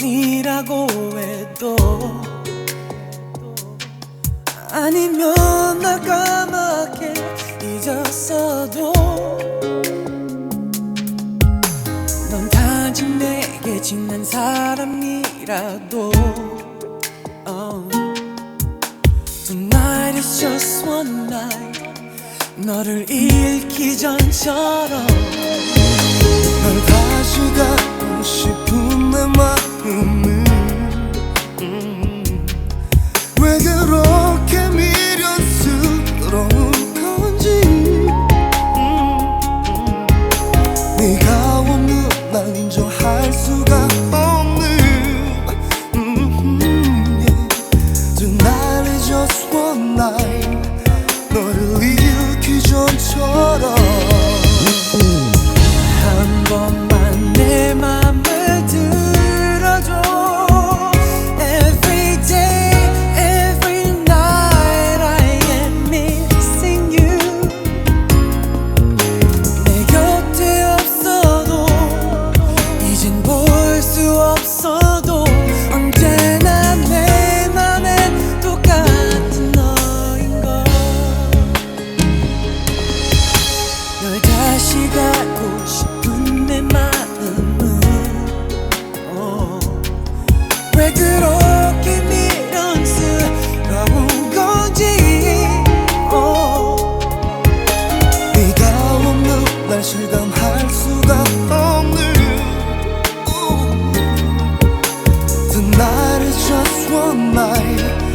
아니라고 해도 아니면 날 까맣게 잊었어도 넌 단지 내게 지난 사람이라도. Oh. Tonight is just one night. 너를 잃기 전처럼. 널 다시 갖고 싶은 내맘 마음을 음. 왜 그렇게 미련스러운 건지 음. 네가 없는 날 인정할 수가 없는 음, yeah. Just one night 없어도 언제나 내 맘엔 똑같은 너인 걸. 널 다시 갖고 싶은 내 마음은 어, 왜 그렇게 미련스러운 건지 어, 네가 없는 날 실감할 수가 없는 my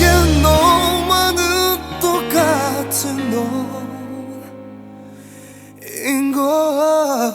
내겐 너만은 똑같은 너인 걸